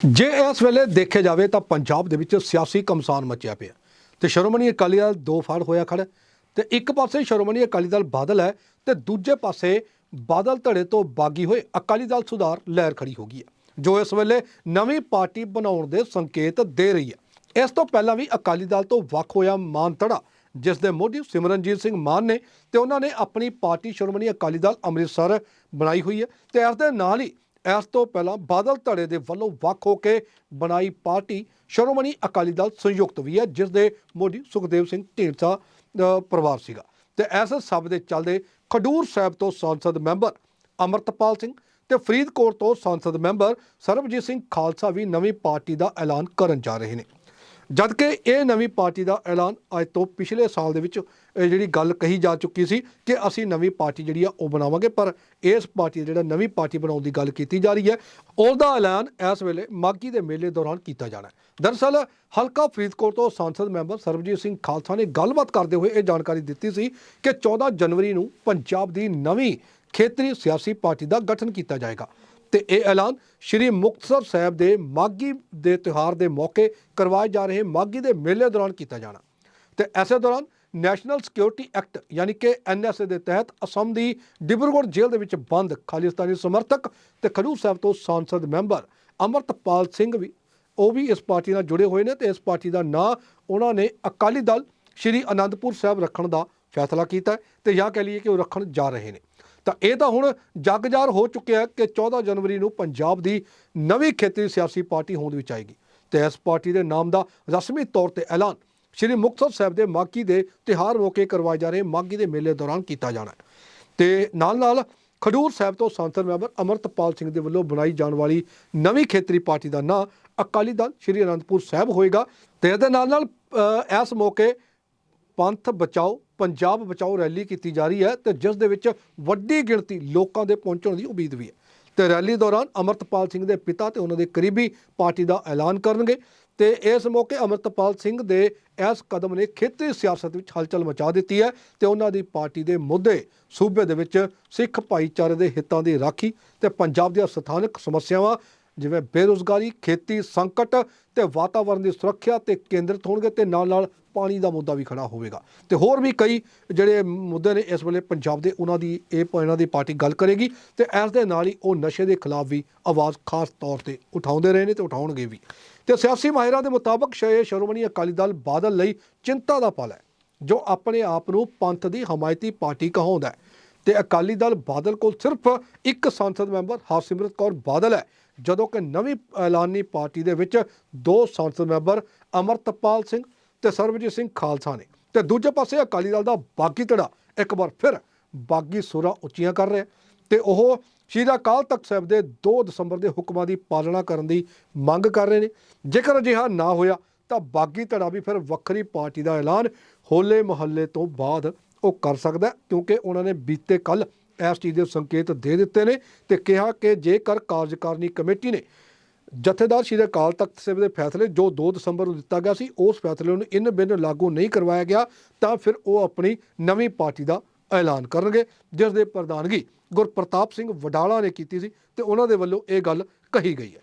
ਜੇ ਇਸ ਵੇਲੇ ਦੇਖਿਆ ਜਾਵੇ ਤਾਂ ਪੰਜਾਬ ਦੇ ਵਿੱਚ ਸਿਆਸੀ ਕਮਸਾਨ ਮਚਿਆ ਪਿਆ। ਤੇ ਸ਼੍ਰੋਮਣੀ ਅਕਾਲੀ ਦਲ ਦੋ ਫਾੜ ਹੋਇਆ ਖੜਾ ਹੈ ਤੇ ਇੱਕ ਪਾਸੇ ਸ਼੍ਰੋਮਣੀ ਅਕਾਲੀ ਦਲ ਬਾਦਲ ਹੈ ਤੇ ਦੂਜੇ ਪਾਸੇ ਬਾਦਲ ਧੜੇ ਤੋਂ ਬਾਗੀ ਹੋਏ ਅਕਾਲੀ ਦਲ ਸੁਧਾਰ ਲਹਿਰ ਖੜੀ ਹੋ ਗਈ ਹੈ, ਜੋ ਇਸ ਵੇਲੇ ਨਵੀਂ ਪਾਰਟੀ ਬਣਾਉਣ ਦੇ ਸੰਕੇਤ ਦੇ ਰਹੀ ਹੈ। ਇਸ ਤੋਂ ਪਹਿਲਾਂ ਵੀ ਅਕਾਲੀ ਦਲ ਤੋਂ ਵੱਖ ਹੋਇਆ ਮਾਨ ਧੜਾ, ਜਿਸ ਦੇ ਮੋਢੀ ਸਿਮਰਨਜੀਤ ਸਿੰਘ ਮਾਨ ਨੇ ਤੇ ਉਹਨਾਂ ਨੇ ਆਪਣੀ ਪਾਰਟੀ ਸ਼੍ਰੋਮਣੀ ਅਕਾਲੀ ਦਲ ਅੰਮ੍ਰਿਤਸਰ ਬਣਾਈ ਹੋਈ ਹੈ ਤੇ ਇਸ ਦੇ ਨਾਲ ਹੀ ਇਸ ਤੋਂ ਪਹਿਲਾਂ ਬਾਦਲ ਧੜੇ ਦੇ ਵੱਲੋਂ ਵੱਖ ਹੋ ਕੇ ਬਣਾਈ ਪਾਰਟੀ ਸ਼੍ਰੋਮਣੀ ਅਕਾਲੀ ਦਲ ਸੰਯੁਕਤ ਵੀ ਹੈ ਜਿਸ ਦੇ ਮੋਢੀ ਸੁਖਦੇਵ ਸਿੰਘ ਢੀਂਡਸਾ ਅ, ਪਰਿਵਾਰ ਸੀਗਾ। ਤੇ ਇਸ ਸਭ ਦੇ ਚੱਲਦੇ ਖਡੂਰ ਸਾਹਿਬ ਤੋਂ ਸੰਸਦ ਮੈਂਬਰ ਅਮਰਤਪਾਲ ਸਿੰਘ ਤੇ ਫਰੀਦਕੋਟ ਤੋਂ ਸੰਸਦ ਮੈਂਬਰ ਸਰਬਜੀਤ ਸਿੰਘ ਖਾਲਸਾ ਵੀ ਨਵੀਂ ਪਾਰਟੀ ਦਾ ਐਲਾਨ ਕਰਨ ਜਾ ਰਹੇ ਨੇ। ਜਦਕਿ ਇਹ ਨਵੀਂ ਪਾਰਟੀ ਦਾ ਐਲਾਨ ਅੱਜ ਤੋਂ ਪਿਛਲੇ ਸਾਲ ਦੇ ਵਿੱਚ, ਇਹ ਜਿਹੜੀ ਗੱਲ ਕਹੀ ਜਾ ਚੁੱਕੀ ਸੀ ਕਿ ਅਸੀਂ ਨਵੀਂ ਪਾਰਟੀ ਜਿਹੜੀ ਆ ਉਹ ਬਣਾਵਾਂਗੇ, ਪਰ ਇਸ ਪਾਰਟੀ ਦਾ ਜਿਹੜਾ ਨਵੀਂ ਪਾਰਟੀ ਬਣਾਉਣ ਦੀ ਗੱਲ ਕੀਤੀ ਜਾ ਰਹੀ ਹੈ, ਉਹਦਾ ਐਲਾਨ ਇਸ ਵੇਲੇ ਮਾਗੀ ਦੇ ਮੇਲੇ ਦੌਰਾਨ ਕੀਤਾ ਜਾਣਾ ਹੈ। ਦਰਅਸਲ ਹਲਕਾ ਫਰੀਦਕੋਟ ਤੋਂ ਸਾਂਸਦ ਮੈਂਬਰ ਸਰਬਜੀਤ ਸਿੰਘ ਖਾਲਸਾ ਨੇ ਗੱਲਬਾਤ ਕਰਦੇ ਹੋਏ ਇਹ ਜਾਣਕਾਰੀ ਦਿੱਤੀ ਸੀ ਕਿ 14 ਜਨਵਰੀ ਨੂੰ ਪੰਜਾਬ ਦੀ ਨਵੀਂ ਖੇਤਰੀ ਸਿਆਸੀ ਪਾਰਟੀ ਦਾ ਗਠਨ ਕੀਤਾ ਜਾਏਗਾ। ਤੇ ਇਹ ਐਲਾਨ ਸ਼੍ਰੀ ਮੁਕਤਸਰ ਸਾਹਿਬ ਦੇ ਮਾਗੀ ਦੇ ਤਿਉਹਾਰ ਦੇ ਮੌਕੇ ਕਰਵਾਏ ਜਾ ਰਹੇ ਮਾਗੀ ਦੇ ਮੇਲੇ ਦੌਰਾਨ ਕੀਤਾ ਜਾਣਾ। ਤੇ ਐਸੇ ਦੌਰਾਨ ਨੈਸ਼ਨਲ ਸਿਕਿਉਰਿਟੀ ਐਕਟ ਯਾਨੀ ਕਿ ਐਨਐਸਏ ਦੇ ਤਹਿਤ ਅਸਮ ਦੀ ਡਿਬਰੂਗੜ੍ਹ ਜੇਲ੍ਹ ਦੇ ਵਿੱਚ ਬੰਦ ਖਾਲਿਸਤਾਨੀ ਸਮਰਥਕ ਤੇ ਖਡੂਰ ਸਾਹਿਬ ਤੋਂ ਸੰਸਦ ਮੈਂਬਰ ਅਮਰਤਪਾਲ ਸਿੰਘ ਵੀ, ਉਹ ਵੀ ਇਸ ਪਾਰਟੀ ਨਾਲ ਜੁੜੇ ਹੋਏ ਨੇ ਤੇ ਇਸ ਪਾਰਟੀ ਦਾ ਨਾਂ ਉਹਨਾਂ ਨੇ ਅਕਾਲੀ ਦਲ ਸ਼੍ਰੀ ਅਨੰਦਪੁਰ ਸਾਹਿਬ ਰੱਖਣ ਦਾ ਫੈਸਲਾ ਕੀਤਾ ਹੈ ਤੇ ਜਾਂ ਕਹਿ ਲਈਏ ਕਿ ਉਹ ਰੱਖਣ ਜਾ ਰਹੇ ਨੇ। ਤਾਂ ਇਹ ਤਾਂ ਹੁਣ ਜਗਜਾਰ ਹੋ ਚੁੱਕਿਆ ਕਿ 14 ਜਨਵਰੀ ਨੂੰ ਪੰਜਾਬ ਦੀ ਨਵੀਂ ਖੇਤਰੀ ਸਿਆਸੀ ਪਾਰਟੀ ਹੋਂਦ ਵਿੱਚ ਆਏਗੀ ਤੇ ਇਸ ਪਾਰਟੀ ਦੇ ਨਾਮ ਦਾ ਰਸਮੀ ਤੌਰ ਤੇ ਐਲਾਨ ਸ਼੍ਰੀ ਮੁਕਤਸਰ ਸਾਹਿਬ ਦੇ ਮਾਗੀ ਦੇ ਤਿਹਾਰ ਮੌਕੇ ਕਰਵਾਏ ਜਾ ਰਹੇ ਮਾਗੀ ਦੇ ਮੇਲੇ ਦੌਰਾਨ ਕੀਤਾ ਜਾਣਾ ਹੈ। ਤੇ ਨਾਲ ਨਾਲ ਖਡੂਰ ਸਾਹਿਬ ਤੋਂ ਸੰਸਦ ਮੈਂਬਰ ਅਮਰਤਪਾਲ ਸਿੰਘ ਦੇ ਵੱਲੋਂ ਬਣਾਈ ਜਾਣ ਵਾਲੀ ਨਵੀਂ ਖੇਤਰੀ ਪਾਰਟੀ ਦਾ ਨਾਂ ਅਕਾਲੀ ਦਲ ਸ਼੍ਰੀ ਅਨੰਦਪੁਰ ਸਾਹਿਬ ਹੋਏਗਾ ਤੇ ਇਹਦੇ ਨਾਲ ਨਾਲ ਇਸ ਮੌਕੇ ਪੰਥ ਬਚਾਓ ਪੰਜਾਬ ਬਚਾਓ ਰੈਲੀ ਕੀਤੀ ਜਾ ਰਹੀ ਹੈ ਤੇ ਜਿਸ ਦੇ ਵਿੱਚ ਵੱਡੀ ਗਿਣਤੀ ਲੋਕਾਂ ਦੇ ਪਹੁੰਚਣ ਦੀ ਉਮੀਦ ਵੀ ਹੈ। ਤੇ ਰੈਲੀ ਦੌਰਾਨ ਅਮਰਤਪਾਲ ਸਿੰਘ ਦੇ ਪਿਤਾ ਤੇ ਉਹਨਾਂ ਦੇ ਕਰੀਬੀ ਪਾਰਟੀ ਦਾ ਐਲਾਨ ਕਰਨਗੇ ਤੇ ਇਸ ਮੌਕੇ ਅਮਰਤਪਾਲ ਸਿੰਘ ਦੇ ਇਸ ਕਦਮ ਨੇ ਖੇਤਰੀ ਸਿਆਸਤ ਵਿੱਚ ਹਲਚਲ ਮਚਾ ਦਿੱਤੀ ਹੈ ਤੇ ਉਹਨਾਂ ਦੀ ਪਾਰਟੀ ਦੇ ਮੁੱਦੇ ਸੂਬੇ ਦੇ ਵਿੱਚ ਸਿੱਖ ਭਾਈਚਾਰੇ ਦੇ ਹਿੱਤਾਂ ਦੀ ਰਾਖੀ ਤੇ ਪੰਜਾਬ ਦੀਆਂ ਸਥਾਨਕ ਸਮੱਸਿਆਵਾਂ ਜਿਵੇਂ ਬੇਰੁਜ਼ਗਾਰੀ, ਖੇਤੀ, ਸੰਕਟ ਤੇ ਵਾਤਾਵਰਣ ਦੀ ਸੁਰੱਖਿਆ ਤੇ ਕੇਂਦਰਿਤ ਹੋਣਗੇ ਤੇ ਨਾਲ ਨਾਲ ਪਾਣੀ ਦਾ ਮੁੱਦਾ ਵੀ ਖੜਾ ਹੋਵੇਗਾ। ਤੇ ਹੋਰ ਵੀ ਕਈ ਜਿਹੜੇ ਮੁੱਦੇ ਨੇ ਇਸ ਵੇਲੇ ਪੰਜਾਬ ਦੇ, ਉਹਨਾਂ ਦੀ, ਇਹ ਇਹਨਾਂ ਦੀ ਪਾਰਟੀ ਗੱਲ ਕਰੇਗੀ ਤੇ ਇਸ ਦੇ ਨਾਲ ਹੀ ਉਹ ਨਸ਼ੇ ਦੇ ਖਿਲਾਫ ਵੀ ਆਵਾਜ਼ ਖਾਸ ਤੌਰ ਤੇ ਉਠਾਉਂਦੇ ਰਹੇ ਨੇ ਤੇ ਉਠਾਉਣਗੇ ਵੀ। ਤੇ ਸਿਆਸੀ ਮਾਹਿਰਾਂ ਦੇ ਮੁਤਾਬਕ ਸ਼ੇ ਸ਼੍ਰੋਮਣੀ ਅਕਾਲੀ ਦਲ ਬਾਦਲ ਲਈ ਚਿੰਤਾ ਦਾ ਪਲ ਹੈ, ਜੋ ਆਪਣੇ ਆਪ ਨੂੰ ਪੰਥ ਦੀ ਹਮਾਇਤੀ ਪਾਰਟੀ ਕਹਾਉਂਦਾ ਹੈ। ਤੇ ਅਕਾਲੀ ਦਲ ਬਾਦਲ ਕੋਲ ਸਿਰਫ ਇੱਕ ਸੰਸਦ ਮੈਂਬਰ ਹਰਸਿਮਰਤ ਕੌਰ ਬਾਦਲ ਹੈ, ਜਦੋਂ ਕਿ ਨਵੀਂ ਐਲਾਨੀ ਪਾਰਟੀ ਦੇ ਵਿੱਚ ਦੋ ਸੰਸਦ ਮੈਂਬਰ ਅਮਰਤਪਾਲ ਸਿੰਘ ਤੇ ਸਰਬਜੀਤ ਸਿੰਘ ਖਾਲਸਾ ਨੇ। ਤੇ ਦੂਜੇ ਪਾਸੇ ਅਕਾਲੀ ਦਲ ਦਾ ਬਾਗੀ ਧੜਾ ਇੱਕ ਵਾਰ ਫਿਰ ਬਾਗੀ ਸੁਰਾਂ ਉੱਚੀਆਂ ਕਰ ਰਿਹਾ ਤੇ ਉਹ ਸ਼੍ਰੀ ਅਕਾਲ ਤਖਤ ਸਾਹਿਬ ਦੇ 2 ਦਸੰਬਰ ਦੇ ਹੁਕਮਾਂ ਦੀ ਪਾਲਣਾ ਕਰਨ ਦੀ ਮੰਗ ਕਰ ਰਹੇ ਨੇ। ਜੇਕਰ ਅਜਿਹਾ ਨਾ ਹੋਇਆ ਤਾਂ ਬਾਗੀ ਧੜਾ ਵੀ ਫਿਰ ਵੱਖਰੀ ਪਾਰਟੀ ਦਾ ਐਲਾਨ ਹੋਲੇ ਮਹੱਲੇ ਤੋਂ ਬਾਅਦ ਉਹ ਕਰ ਸਕਦਾ ਕਿਉਂਕਿ ਉਹਨਾਂ ਨੇ ਬੀਤੇ ਕੱਲ ਇਸ ਚੀਜ਼ ਦੇ ਸੰਕੇਤ ਦੇ ਦਿੱਤੇ ਨੇ ਤੇ ਕਿਹਾ ਕਿ ਜੇਕਰ ਕਾਰਜਕਾਰਨੀ ਕਮੇਟੀ ਨੇ ਜਥੇਦਾਰ ਸ਼੍ਰੀ ਅਕਾਲ ਤਖਤ ਸਾਹਿਬ ਦੇ ਫੈਸਲੇ ਜੋ 2 ਦਸੰਬਰ ਨੂੰ ਦਿੱਤਾ ਗਿਆ ਸੀ, ਉਸ ਫੈਸਲੇ ਨੂੰ ਇਨ ਬਿਨ ਲਾਗੂ ਨਹੀਂ ਕਰਵਾਇਆ ਗਿਆ, ਤਾਂ ਫਿਰ ਉਹ ਆਪਣੀ ਨਵੀਂ ਪਾਰਟੀ ਦਾ ਐਲਾਨ ਕਰਨਗੇ, ਜਿਸ ਦੇ ਪ੍ਰਧਾਨਗੀ ਗੁਰਪ੍ਰਤਾਪ ਸਿੰਘ ਵਡਾਲਾ ਨੇ ਕੀਤੀ ਸੀ ਤੇ ਉਹਨਾਂ ਦੇ ਵੱਲੋਂ ਇਹ ਗੱਲ ਕਹੀ ਗਈ ਹੈ।